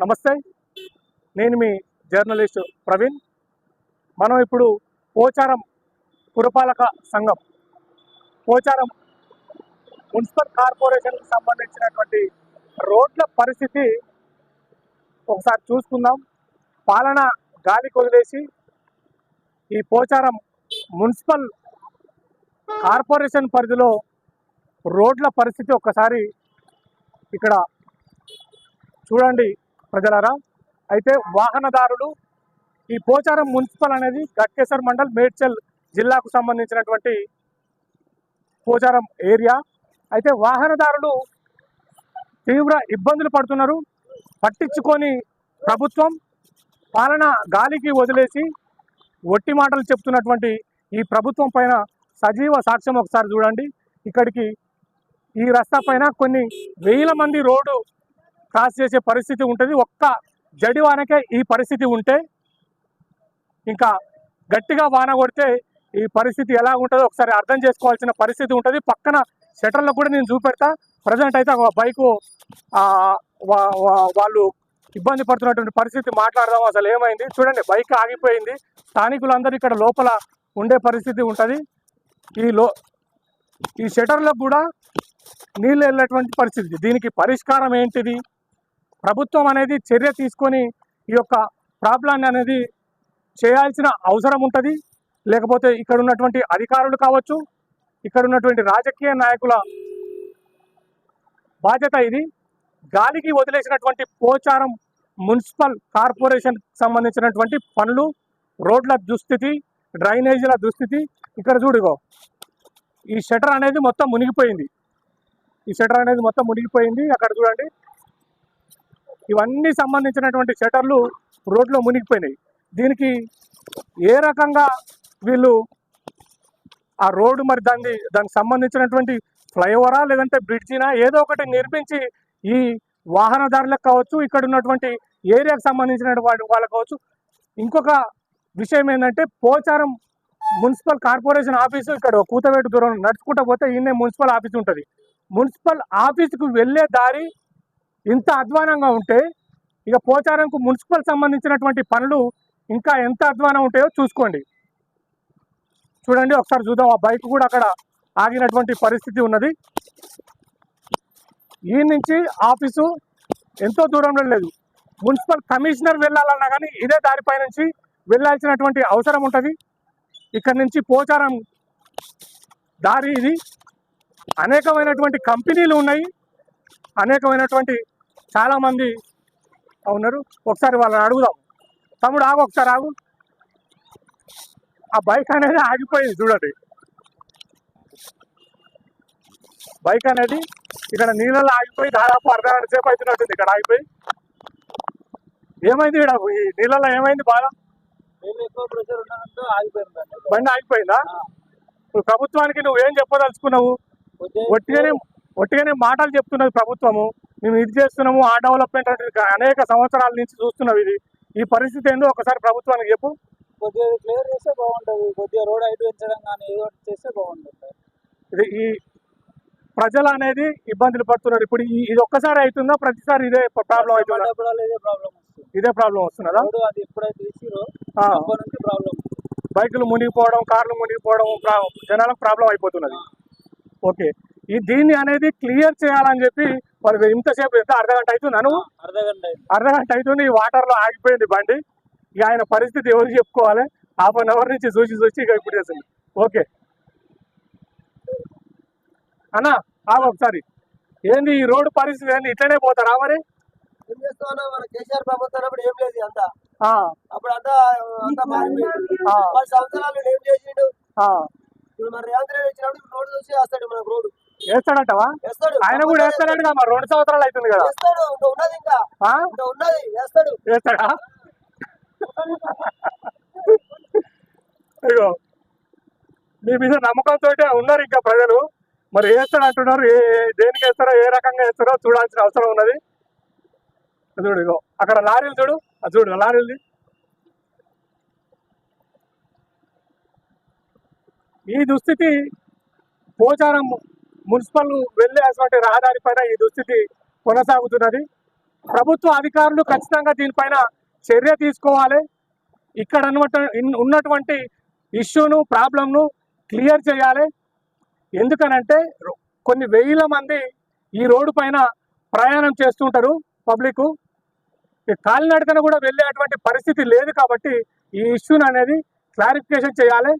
నమస్తే. నేను మీ జర్నలిస్ట్ ప్రవీణ్. మనం ఇప్పుడు పోచారం పురపాలక సంఘం పోచారం మున్సిపల్ కార్పొరేషన్కి సంబంధించినటువంటి రోడ్ల పరిస్థితి ఒకసారి చూసుకుందాం. పాలన గాలికి వదిలేసి ఈ పోచారం మున్సిపల్ కార్పొరేషన్ పరిధిలో రోడ్ల పరిస్థితి ఒక్కసారి ఇక్కడ చూడండి. ప్రజలారా అయితే వాహనదారులు ఈ పోచారం మున్సిపల్ అనేది గట్కేసర్ మండల్ మేడ్చల్ జిల్లాకు సంబంధించినటువంటి పోచారం ఏరియా. అయితే వాహనదారులు తీవ్ర ఇబ్బందులు పడుతున్నారు. పట్టించుకొని ప్రభుత్వం పాలన గాలికి వదిలేసి ఒట్టి మాటలు చెప్తున్నటువంటి ఈ ప్రభుత్వం పైన సజీవ సాక్ష్యం ఒకసారి చూడండి. ఇక్కడికి ఈ రస్తా పైన కొన్ని వేల మంది రోడ్డు క్రాస్ చేసే పరిస్థితి ఉంటుంది. ఒక్క జడి వానకే ఈ పరిస్థితి ఉంటే ఇంకా గట్టిగా వాన కొడితే ఈ పరిస్థితి ఎలా ఉంటుందో ఒకసారి అర్థం చేసుకోవాల్సిన పరిస్థితి ఉంటుంది. పక్కన షటర్లకు కూడా నేను చూపెడతా. ప్రజెంట్ అయితే ఒక బైకు వా- వాళ్ళు ఇబ్బంది పడుతున్నటువంటి పరిస్థితి మాట్లాడదాం. అసలు ఏమైంది? చూడండి బైక్ ఆగిపోయింది. స్థానికులందరూ ఇక్కడ లోపల ఉండే పరిస్థితి ఉంటుంది. ఈ లో ఈ షటర్లకు కూడా నీళ్ళు వెళ్ళేటువంటి పరిస్థితి. దీనికి పరిష్కారం ఏంటిది? ప్రభుత్వం అనేది చర్య తీసుకొని ఈ యొక్క ప్రాబ్లాన్ని అనేది చేయాల్సిన అవసరం ఉంటుంది. లేకపోతే ఇక్కడ ఉన్నటువంటి అధికారులు కావచ్చు ఇక్కడ ఉన్నటువంటి రాజకీయ నాయకుల బాధ్యత ఇది. గాలికి వదిలేసినటువంటి పోచారం మున్సిపల్ కార్పొరేషన్ సంబంధించినటువంటి పనులు రోడ్ల దుస్థితి డ్రైనేజీల దుస్థితి ఇక్కడ చూడుగో ఈ షటర్ అనేది మొత్తం మునిగిపోయింది. ఈ షటర్ అనేది మొత్తం మునిగిపోయింది. అక్కడ చూడండి. ఇవన్నీ సంబంధించినటువంటి షటర్లు రోడ్లో మునిగిపోయినాయి. దీనికి ఏ రకంగా వీళ్ళు ఆ రోడ్డు మరి దాన్ని దానికి సంబంధించినటువంటి ఫ్లైఓవరా లేదంటే బ్రిడ్జినా ఏదో ఒకటి నిర్మించి ఈ వాహనదారులకు కావచ్చు ఇక్కడ ఉన్నటువంటి ఏరియాకు సంబంధించిన వాటి వాళ్ళకు కావచ్చు. ఇంకొక విషయం ఏంటంటే పోచారం మున్సిపల్ కార్పొరేషన్ ఆఫీసు ఇక్కడ కూతవేటు దూరం నడుచుకుంటూ పోతే ఈయనే మున్సిపల్ ఆఫీస్ ఉంటుంది. మున్సిపల్ ఆఫీసుకు వెళ్ళే దారి ఇంత అధ్వానంగా ఉంటే ఇక పోచారంకు మున్సిపల్ సంబంధించినటువంటి పనులు ఇంకా ఎంత అధ్వానం ఉంటాయో చూసుకోండి. చూడండి ఒకసారి చూద్దాం. ఆ బైక్ కూడా అక్కడ ఆగినటువంటి పరిస్థితి ఉన్నది. ఈ నుంచి ఆఫీసు ఎంతో దూరంలో లేదు. మున్సిపల్ కమిషనర్ వెళ్ళాలన్నా కానీ ఇదే దారిపై నుంచి వెళ్ళాల్సినటువంటి అవసరం ఉంటుంది. ఇక్కడ నుంచి పోచారం దారి ఇది. అనేకమైనటువంటి కంపెనీలు ఉన్నాయి. అనేకమైనటువంటి చాలామంది ఉన్నారు. ఒకసారి వాళ్ళని అడుగుదాం. తమ్ముడు ఆగు ఒకసారి ఆగు. ఆ బైక్ అనేది ఆగిపోయింది చూడండి. బైక్ అనేది ఇక్కడ నీళ్ళలో ఆగిపోయి దాదాపు అర్ధ గంట సేపు అవుతున్నట్టుంది ఇక్కడ ఆగిపోయి. ఏమైంది ఇక్కడ? ఈ నీళ్ళలో ఏమైంది ఆగిపోయిందండి బండి ఆగిపోయిందా? ఇప్పుడు ప్రభుత్వానికి నువ్వు ఏం చెప్పదలుచుకున్నావు ఒట్టిగానే ఒట్టిగానే మాటలు చెప్తున్నది ప్రభుత్వము. మేము ఇది చేస్తున్నాము ఆ డెవలప్మెంట్ అనేక సంవత్సరాల నుంచి చూస్తున్నాం ఇది. ఈ పరిస్థితి ఏందో ఒకసారి ప్రభుత్వానికి చెప్పు. కొద్దిగా క్లియర్ చేస్తే బాగుంటుంది. కొద్దిగా రోడ్ హైట్ పెంచడం కానీ ఏదో చేస్తే బాగుంటుంది ఇది ఈ ప్రజలు అనేది ఇబ్బందులు పడుతున్నారు. ఇప్పుడు ఇది ఒక్కసారి అవుతుందా? ప్రతిసారి ఇదే ప్రాబ్లం అవుతుందా? ఇదే ప్రాబ్లం వస్తుంది. ఇదే ప్రాబ్లం వస్తున్నదా అది ఎప్పుడైతే తీసిరో ఆ, అప్పటి నుంచి ప్రాబ్లం బైకులు మునిగిపోవడం కార్లు మునిగిపోవడం జనాలకు ప్రాబ్లం అయిపోతున్నది. ఓకే. ఈ దీన్ని అనేది క్లియర్ చేయాలని చెప్పి వాళ్ళు ఇంతసేపు ఎంత అర్ధ గంట అవుతుంది అను అర్ధ గంట అయింది. అర్ధ గంట అవుతుంది ఈ వాటర్లో ఆగిపోయింది బండి. ఇక ఆయన పరిస్థితి ఎవరు చెప్పుకోవాలి? హాఫ్ అన్ అవర్ నుంచి చూసి చూసి ఇక ఇప్పుడు చేసింది ఓకే. అన్న ఆగు ఒకసారి. ఏంది ఈ రోడ్డు పరిస్థితి ఏంది? ఇట్లనే పోతారా మరి? ఏం చేస్తామన్నా మన కేసీఆర్ ప్రభుత్వం అప్పుడు ఏం లేదు అంతా. ఆ, అప్పుడు అంతా అంతా మారిపోయింది ఆ. పది సంవత్సరాలు ఏం చేసిండు. ఇప్పుడు రేవంత్ రెడ్డి వచ్చినప్పుడు రోడ్డు చూసి వేస్తాడు మనకు రోడ్డు. వేస్తాడటవా? వేస్తాడు. ఆయన కూడా వేస్తాడు మరి రెండు సంవత్సరాలు అవుతుంది కదా. వేస్తాడు మీ మీద నమ్మకంతో ఉన్నారు ఇంకా ప్రజలు. మరి వేస్తాడు అంటున్నారు ఏ దేనికి వేస్తారో ఏ రకంగా వేస్తారో చూడాల్సిన అవసరం ఉన్నది. చూడు ఇగో అక్కడ లారీలు చూడు అది చూడు లారీలది. ఈ దుస్థితి పోచారం మున్సిపల్ వెళ్ళే అటువంటి రహదారి పైన ఈ దుస్థితి కొనసాగుతున్నది. ప్రభుత్వ అధికారులు ఖచ్చితంగా దీనిపైన చర్య తీసుకోవాలి. ఇక్కడ ఉన్నటువంటి ఇష్యూను ప్రాబ్లంను క్లియర్ చేయాలి. ఎందుకనంటే కొన్ని వేల మంది ఈ రోడ్డు పైన ప్రయాణం చేస్తుంటారు పబ్లిక్ కాలినడకన కూడా వెళ్ళేటువంటి పరిస్థితి లేదు కాబట్టి ఈ ఇష్యూని అనేది క్లారిఫికేషన్ చేయాలి.